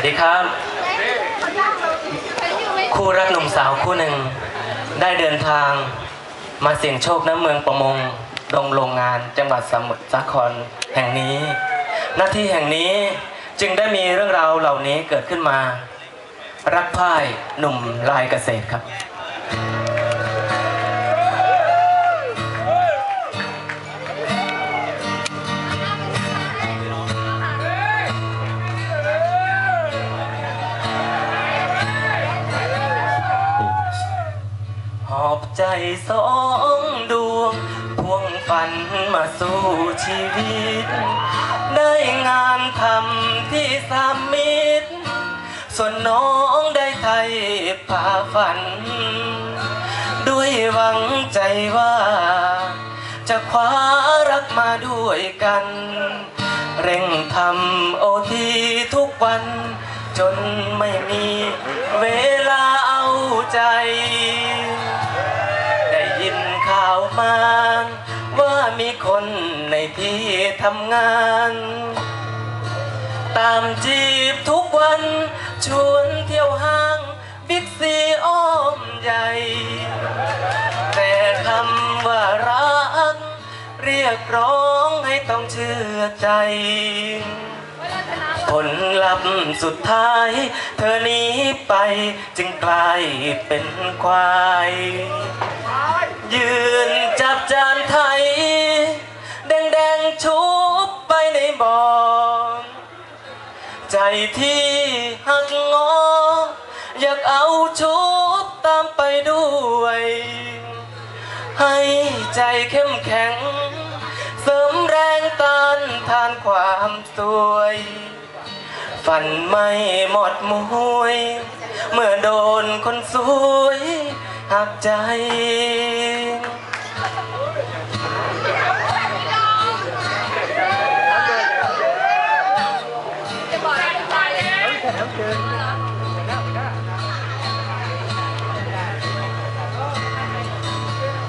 วัสดีครับ คู่รักหนุ่มสาวคู่หนึ่ง ได้เดินทางมาเสี่ยงโชคณเมืองประมงดงโรงงานจังหวัดสมุทรสาครแห่งนี้ หน้าที่แห่งนี้จึงได้มีเรื่องราวเหล่านี้เกิดขึ้นมา รักพ่ายหนุ่มลายเกษตรครับ ใจสองดวงพวงฝันมาสู่ชีวิต ได้งานทำที่สามมิตร ส่วนน้องได้ไทยผ่าฝัน ด้วยหวังใจว่า จะคว้ารักมาด้วยกัน เร่งทำโอทีทุกวัน จนไม่มีเวลาเอาใจาวมา ว่ามีคนในที่ทำงาน ตามจีบทุกวัน ชวนเที่ยวห้าง บิ๊กซีอ้อมใหญ่ แต่คำว่ารัก เรียกร้องให้ต้องเชื่อใจผลลัพธ์สุดท้าย เธอหนีไปจึงกลายเป็นควาย ยืนจับจานไทย แดงๆชุบไปในบ่อใจที่หักงอ อยากเอาชุบตามไปด้วย ให้ใจเข้มแข็ง เสริมแรงต้านทานความสวยฝันไม่หมดมวย เมื่อโดนคนสวยหักใจ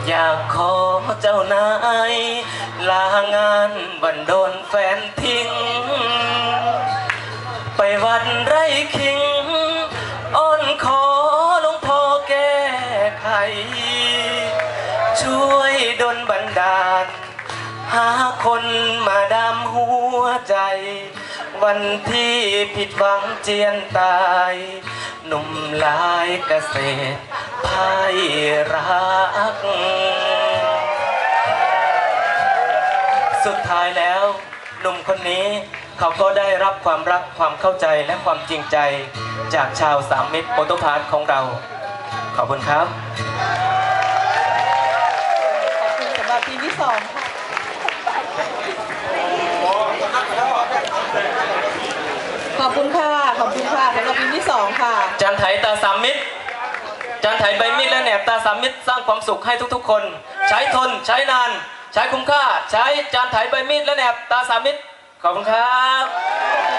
อยากขอเจ้านายลางานวันโดนแฟนทิ้ง ไปวัดไร่คิง อ้อนขอหลวงพ่อแก้ไข ช่วยดลบันดาล หาคนมาดามหัวใจ วันที่ผิดหวังเจียนตาย หนุ่มลายเกษตร พายรัก สุดท้ายแล้วหนุ่มคนนี้เขาก็ได้รับความรักความเข้าใจและความจริงใจจากชาวสามมิตรโอโตพาร์ทของเรา ขอบคุณครับ ขอบคุณสำหรับทีมที่สองค่ะขอบคุณค่ะ ขอบคุณค่ะสำหรับทีมที่สองค่ะจานไถตาสามมิตรจาน ไถใบมีดและแหนบตาสามมิตรสร้างความสุขให้ทุกๆ คน ใช้ทนใช้นาน ใช้คุ้มค่า ใช้จานไถใบมีดและแหนบตาสามมิตรขอบคุณครับ